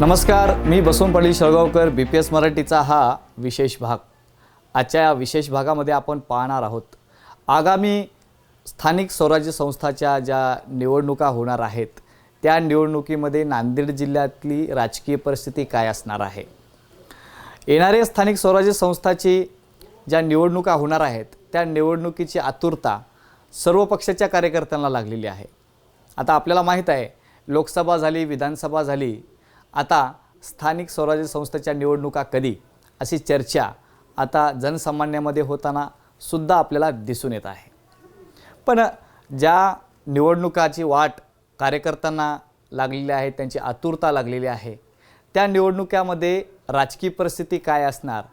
नमस्कार मी बसून Patil Shalgaonkar B P S मराठीचा हा विशेष भाग. आजच्या या विशेष भागामध्ये आपण पाहणार आहोत. आगामी स्थानिक स्वराज्य संस्थाच्या ज्या निवडणुका होणार आहेत त्या निवडणुकीमध्ये नांदेड जिल्ह्यातली राजकीय परिस्थिती काय असणार आहे? येणाऱ्या स्थानिक स्वराज्य संस्थाची ज्या निवडणुका होणार आहेत त्या निवडणुकीची आतुरता सर्व पक्षाच्या कार्यकर्त्यांना लागलेली आहे. आता आपल्याला माहीत आहे लोकसभा झाली विधानसभा झाली आता स्थानिक स्वराज्य संस्थेच्या निवडणुका कधी? अशी चर्चा आता जनसामान्यामध्ये होताना सुद्धा आपल्याला दिसून येत आहे. पण ज्या निवडणुकाची वाट कार्यकर्त्यांना लागलेली आहे त्यांची आतुरता लागलेली आहे त्या निवडणुकामध्ये राजकीय परिस्थिती काय असणार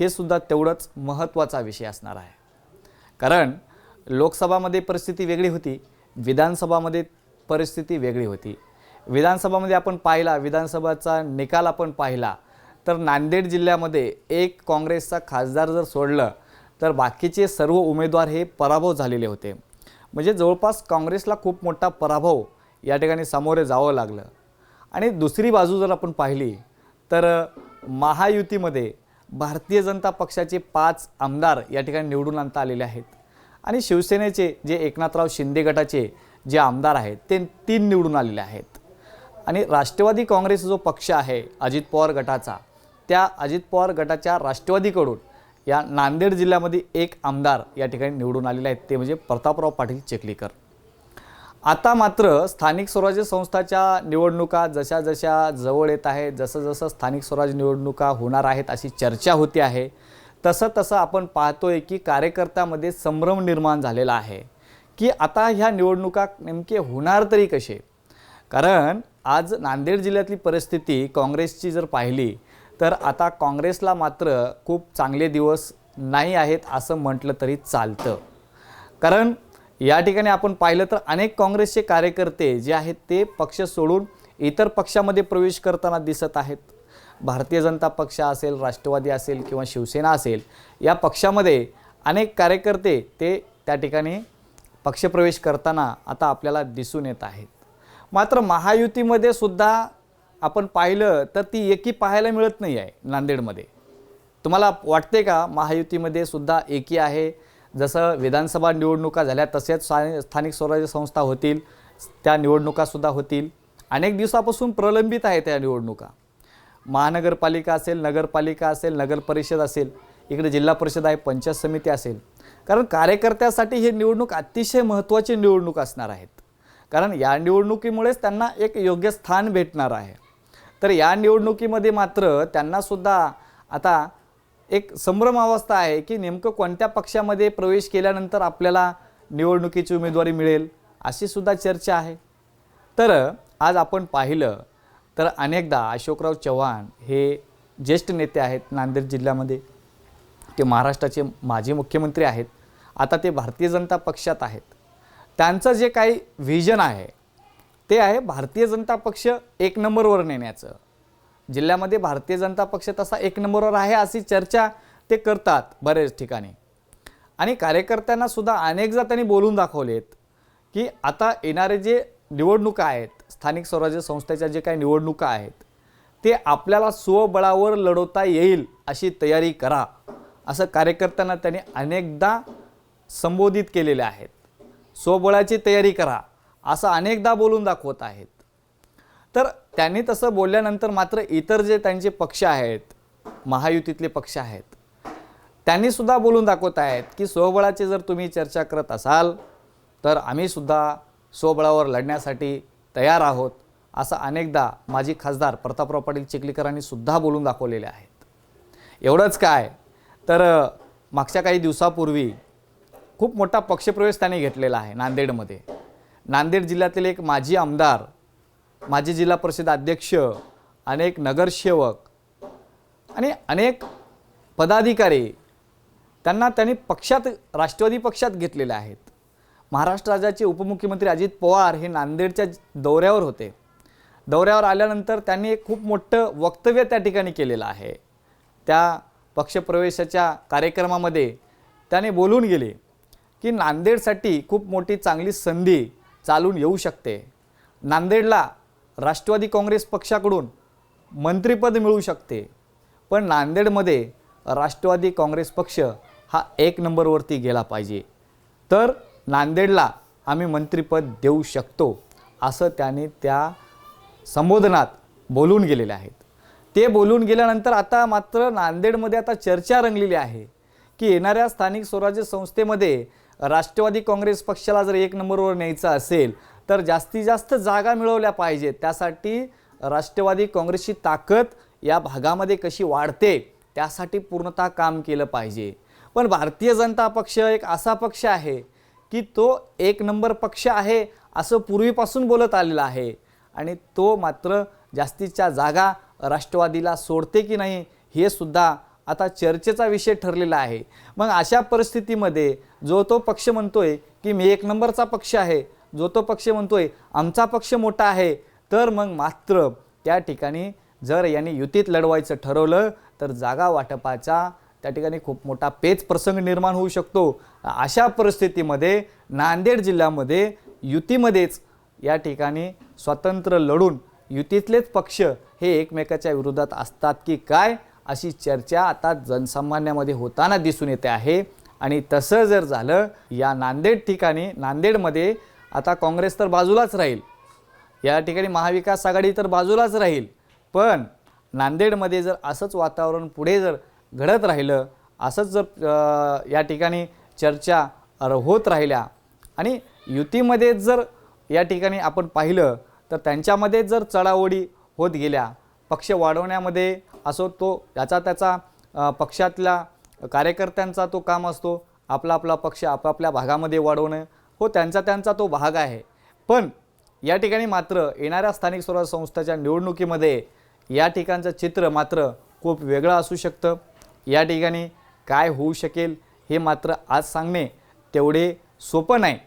हे सुद्धा तेवढंच महत्त्वाचा विषय असणार आहे. कारण लोकसभामध्ये परिस्थिती वेगळी होती विधानसभामध्ये परिस्थिती वेगळी होती. विधानसभामध्ये आपण पाहिला विधानसभाचा निकाल आपण पाहिला तर नांदेड जिल्ह्यामध्ये एक काँग्रेसचा खासदार जर सोडलं तर बाकीचे सर्व उमेदवार हे पराभव झालेले होते. म्हणजे जवळपास काँग्रेसला खूप मोठा पराभव या ठिकाणी सामोरे जावं लागलं. आणि दुसरी बाजू जर आपण पाहिली तर महायुतीमध्ये भारतीय जनता पक्षाचे पाच आमदार या ठिकाणी निवडून आणता आलेले आहेत. आणि शिवसेनेचे जे एकनाथराव शिंदे गटाचे जे आमदार आहेत ते तीन निवडून आलेले आहेत. आणि राष्ट्रवादी काँग्रेस जो पक्ष आहे अजित पवार गटाचा त्या अजित पवार गटाच्या राष्ट्रवादीकडून या नांदेड जिल्ह्यामध्ये एक आमदार या ठिकाणी निवडून आलेले आहेत ते म्हणजे प्रतापराव पाटील चिखलीकर. आता मात्र स्थानिक स्वराज्य संस्थाच्या निवडणुका जशा जशा जवळ येत आहेत जसं जसं स्थानिक स्वराज्य निवडणुका होणार आहेत अशी चर्चा होती आहे तसं तसं आपण पाहतोय की कार्यकर्त्यामध्ये संभ्रम निर्माण झालेला आहे. की आता ह्या निवडणुका नेमके होणार तरी कसे? कारण आज नांदेड जिल्ह्यातली परिस्थिती काँग्रेसची जर पाहिली तर आता काँग्रेसला मात्र खूप चांगले दिवस नाही आहेत असं म्हटलं तरी चालतं. कारण या ठिकाणी आपण पाहिलं तर अनेक काँग्रेसचे कार्यकर्ते जे आहेत ते पक्ष सोडून इतर पक्षामध्ये प्रवेश करताना दिसत आहेत. भारतीय जनता पक्ष असेल राष्ट्रवादी असेल किंवा शिवसेना असेल या पक्षामध्ये अनेक कार्यकर्ते ते त्या ठिकाणी पक्षप्रवेश करताना आता आपल्याला दिसून येत आहेत. मात्र महायुतीमध्ये सुद्धा आपण पाहिलं तर ती एकी पाहायला मिळत नाही आहे नांदेडमध्ये. तुम्हाला वाटते का महायुतीमध्ये सुद्धा एकी आहे? जसं विधानसभा निवडणुका झाल्या तसेच स्थानिक स्थानिक स्वराज्य संस्था होतील त्या निवडणुकासुद्धा होतील. अनेक दिवसापासून प्रलंबित आहे त्या निवडणुका. महानगरपालिका असेल नगरपालिका असेल नगर परिषद असेल इकडे जिल्हा परिषद आहे पंचायत समिती असेल. कारण कार्यकर्त्यासाठी हे निवडणूक अतिशय महत्त्वाची निवडणूक असणार आहेत. कारण या निवडणुकीमुळेच त्यांना एक योग्य स्थान भेटणार आहे. तर या निवडणुकीमध्ये मात्र त्यांनासुद्धा आता एक संभ्रमावस्था आहे की नेमकं कोणत्या पक्षामध्ये प्रवेश केल्यानंतर आपल्याला निवडणुकीची उमेदवारी मिळेल अशीसुद्धा चर्चा आहे. तर आज आपण पाहिलं तर अनेकदा अशोकराव चव्हाण हे ज्येष्ठ नेते आहेत नांदेड जिल्ह्यामध्ये. ते महाराष्ट्राचे माजी मुख्यमंत्री आहेत. आता ते भारतीय जनता पक्षात आहेत. त्यांचं जे काही व्हिजन आहे ते आहे भारतीय जनता पक्ष एक नंबरवर नेण्याचं. जिल्ह्यामध्ये भारतीय जनता पक्ष तसा एक नंबरवर आहे अशी चर्चा ते करतात बरेच ठिकाणी. आणि कार्यकर्त्यांना सुद्धा अनेकदा त्यांनी बोलून दाखवलेत की आता येणारे जे निवडणुका आहेत स्थानिक स्वराज्य संस्थेच्या जे काही निवडणुका आहेत ते आपल्याला स्वबळावर लढवता येईल अशी तयारी करा असं कार्यकर्त्यांना त्यांनी अनेकदा संबोधित केलेले आहेत स्वबळाची तयारी करा असं अनेकदा बोलून दाखवत आहेत. तर त्यांनी तसं बोलल्यानंतर मात्र इतर जे त्यांचे पक्ष आहेत महायुतीतले पक्ष आहेत त्यांनी सुद्धा बोलून दाखवत आहेत की स्वबळाची जर तुम्ही चर्चा करत असाल तर आम्ही सुद्धा स्वबळावर लढण्यासाठी तयार आहोत असं अनेकदा माजी खासदार प्रतापराव पाटील चिखलीकरांनी सुद्धा बोलून दाखवलेले आहेत. एवढंच काय तर मागच्या काही दिवसापूर्वी खूप मोठा पक्षप्रवेश त्याने घेतलेला आहे नांदेडमध्ये. नांदेड जिल्ह्यातील एक माजी आमदार माजी जिल्हा परिषद अध्यक्ष अनेक नगरसेवक आणि अनेक पदाधिकारी त्यांना त्यांनी पक्षात राष्ट्रवादी पक्षात घेतलेले आहेत. महाराष्ट्र राज्याचे उपमुख्यमंत्री अजित पवार हे नांदेडच्या दौऱ्यावर होते. दौऱ्यावर आल्यानंतर त्यांनी एक खूप मोठं वक्तव्य त्या ठिकाणी केलेलं आहे. त्या पक्षप्रवेशाच्या कार्यक्रमामध्ये त्याने बोलून गेले. की नांदेडसाठी खूप मोठी चांगली संधी चालून येऊ शकते. नांदेडला राष्ट्रवादी काँग्रेस पक्षाकडून मंत्रिपद मिळू शकते. पण नांदेडमध्ये राष्ट्रवादी काँग्रेस पक्ष हा एक नंबरवरती गेला पाहिजे. तर नांदेडला आम्ही मंत्रिपद देऊ शकतो असं त्याने त्या संबोधनात बोलून गेलेले आहेत. ते बोलून गेल्यानंतर आता मात्र नांदेडमध्ये आता चर्चा रंगलेली आहे की येणाऱ्या स्थानिक स्वराज्य संस्थेमध्ये राष्ट्रवादी काँग्रेस पक्षाला जर एक नंबरवर न्यायचं असेल तर जास्तीत जास्त जागा मिळवल्या पाहिजेत. त्यासाठी राष्ट्रवादी काँग्रेसची ताकद या भागामध्ये कशी वाढते त्यासाठी पूर्णतः काम केलं पाहिजे. पण भारतीय जनता पक्ष एक असा पक्ष आहे की तो एक नंबर पक्ष आहे असं पूर्वीपासून बोलत आलेला आहे. आणि तो मात्र जास्तीच्या जागा राष्ट्रवादीला सोडते की नाही हे सुद्धा आता चर्चेचा विषय ठरलेला आहे. मग अशा परिस्थितीमध्ये जो तो पक्ष म्हणतोय की मी एक नंबरचा पक्ष आहे जो तो पक्ष म्हणतोय आमचा पक्ष मोठा आहे तर मग मात्र त्या ठिकाणी जर यांनी युतीत लढवायचं ठरवलं तर जागा वाटपाचा त्या ठिकाणी खूप मोठा पेच प्रसंग निर्माण होऊ शकतो. अशा परिस्थितीमध्ये नांदेड जिल्ह्यामध्ये युतीमध्येच या ठिकाणी स्वतंत्र लढून युतीतलेच पक्ष हे एकमेकाच्या विरोधात असतात की काय? अशी चर्चा आता जनसामान्यामध्ये होताना दिसून येते आहे. आणि तसं जर झालं या नांदेड ठिकाणी नांदेडमध्ये आता काँग्रेस तर बाजूलाच राहील. या ठिकाणी महाविकास आघाडी तर बाजूलाच राहील. पण नांदेडमध्ये जर असंच वातावरण पुढे जर घडत राहिलं असंच जर या ठिकाणी चर्चा होत राहिल्या आणि युतीमध्ये जर या ठिकाणी आपण पाहिलं तर त्यांच्यामध्ये जर चढाओढी होत गेल्या पक्ष वाढवण्यामध्ये असो तो याचा त्याचा पक्षातल्या कार्यकर्त्यांचा तो काम असतो आपला आपला पक्ष आपापल्या भागामध्ये वाढवणं हो त्यांचा त्यांचा तो भाग आहे. पण या ठिकाणी मात्र येणाऱ्या स्थानिक स्वराज्य संस्थेच्या निवडणुकीमध्ये या ठिकाणचं चित्र मात्र खूप वेगळं असू शकतं. या ठिकाणी काय होऊ शकेल हे मात्र आज सांगणे तेवढे सोपं नाही.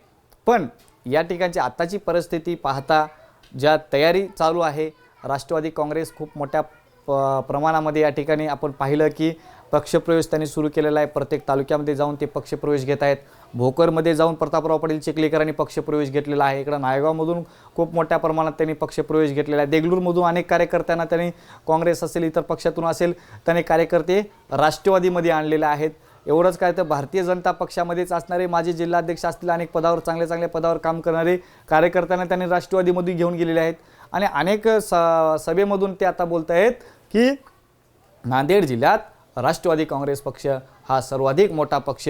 पण या ठिकाणची आत्ताची परिस्थिती पाहता ज्या तयारी चालू आहे राष्ट्रवादी काँग्रेस खूप मोठ्या प प्रमाणामध्ये या ठिकाणी आपण पाहिलं की पक्षप्रवेश त्यांनी सुरू केलेला आहे. प्रत्येक तालुक्यामध्ये जाऊन ते पक्षप्रवेश घेत आहेत. भोकरमध्ये जाऊन प्रतापराव पाटील चिखलीकरांनी पक्षप्रवेश घेतलेला आहे. इकडं नायगावमधून खूप मोठ्या प्रमाणात त्यांनी पक्षप्रवेश घेतलेला आहे. देगलूरमधून अनेक कार्यकर्त्यांना त्यांनी काँग्रेस असेल इतर पक्षातून असेल त्यांनी कार्यकर्ते राष्ट्रवादीमध्ये आणलेले आहेत. एवढंच काय तर भारतीय जनता पक्षामध्येच असणारे माजी जिल्हाध्यक्ष असतील अनेक पदावर चांगल्या चांगल्या पदावर काम करणारे कार्यकर्त्यांना त्यांनी राष्ट्रवादीमधून घेऊन गेलेले आहेत. आणि अनेक स सभेमधून ते आता बोलत आहेत की नांदेड जिल्ह्यात राष्ट्रवादी काँग्रेस पक्ष हा सर्वाधिक मोठा पक्ष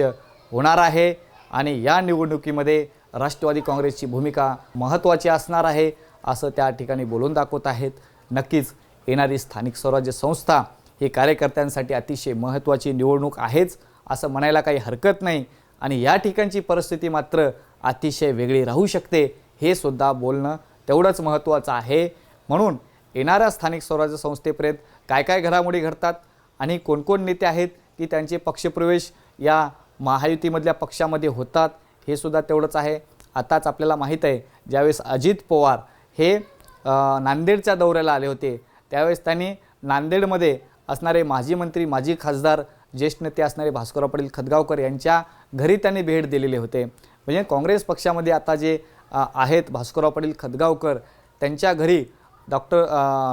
होणार आहे आणि या निवडणुकीमध्ये राष्ट्रवादी काँग्रेसची भूमिका महत्त्वाची असणार आहे असं त्या ठिकाणी बोलून दाखवत आहेत. नक्कीच येणारी स्थानिक स्वराज्य संस्था ही कार्यकर्त्यांसाठी अतिशय महत्त्वाची निवडणूक आहेच. असं म्हणायला काही हरकत नाही. आणि या ठिकाणची परिस्थिती मात्र अतिशय वेगळी राहू शकते हे सुद्धा बोलणं तेवढंच महत्त्वाचं आहे. म्हणून येणाऱ्या स्थानिक स्वराज्य संस्थेपर्यंत काय काय घडामोडी घडतात आणि कोणकोण नेते आहेत की त्यांचे पक्षप्रवेश या महायुतीमधल्या पक्षामध्ये होतात हे सुद्धा तेवढंच आहे. आताच आपल्याला माहीत आहे ज्यावेळेस अजित पवार हे नांदेडच्या दौऱ्याला आले होते त्यावेळेस त्यांनी नांदेडमध्ये असणारे माजी मंत्री माजी खासदार ज्येष्ठ नेते असणारे भास्करराव पाटील खदगावकर यांच्या घरी त्यांनी भेट दिलेले होते. म्हणजे काँग्रेस पक्षामध्ये आता जे आहेत भास्करराव पाटील खदगावकर त्यांच्या घरी डॉक्टर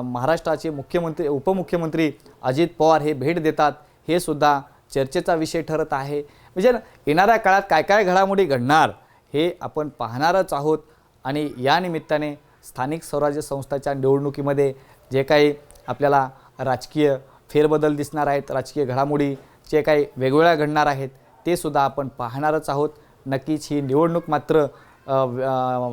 महाराष्ट्राचे मुख्यमंत्री उपमुख्यमंत्री अजित पवार हे भेट देतात. हे सुद्धा चर्चेचा विषय ठरत आहे. म्हणजे येणाऱ्या काळात काय काय घडामोडी घडणार हे आपण पाहणारच आहोत. आणि या निमित्ताने स्थानिक स्वराज्य संस्थाच्या निवडणुकीमध्ये जे काही आपल्याला राजकीय फेरबदल दिसणार आहेत राजकीय घडामोडी जे काही वेगवेगळ्या घडणार आहेत ते सुद्धा आपण पाहणारच आहोत. नक्कीच ही निवडणूक मात्र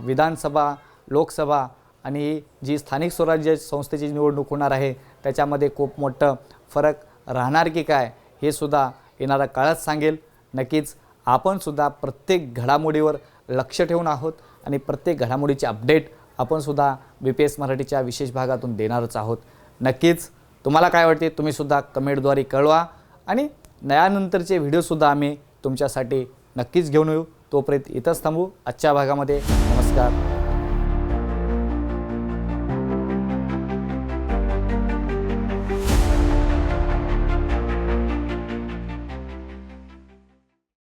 विधानसभा लोकसभा आणि जी स्थानिक स्वराज्य संस्थेची निवडणूक होणार आहे त्याच्यामध्ये खूप मोठं फरक राहणार की काय हे सुद्धा येणारा काळच सांगेल. नक्कीच आपणसुद्धा प्रत्येक घडामोडीवर लक्ष ठेवून आहोत आणि प्रत्येक घडामोडीचे अपडेट आपणसुद्धा बी पी एस मराठीच्या विशेष भागातून देणारच आहोत. नक्कीच तुम्हाला काय वाटते तुम्ही सुद्धा कमेंटद्वारे कळवा आणि नयानंतरचे व्हिडिओसुद्धा आम्ही तुमच्यासाठी नक्कीच घेऊन येऊ. तोपर्यंत इथंच थांबू. आजच्या भागामध्ये नमस्कार.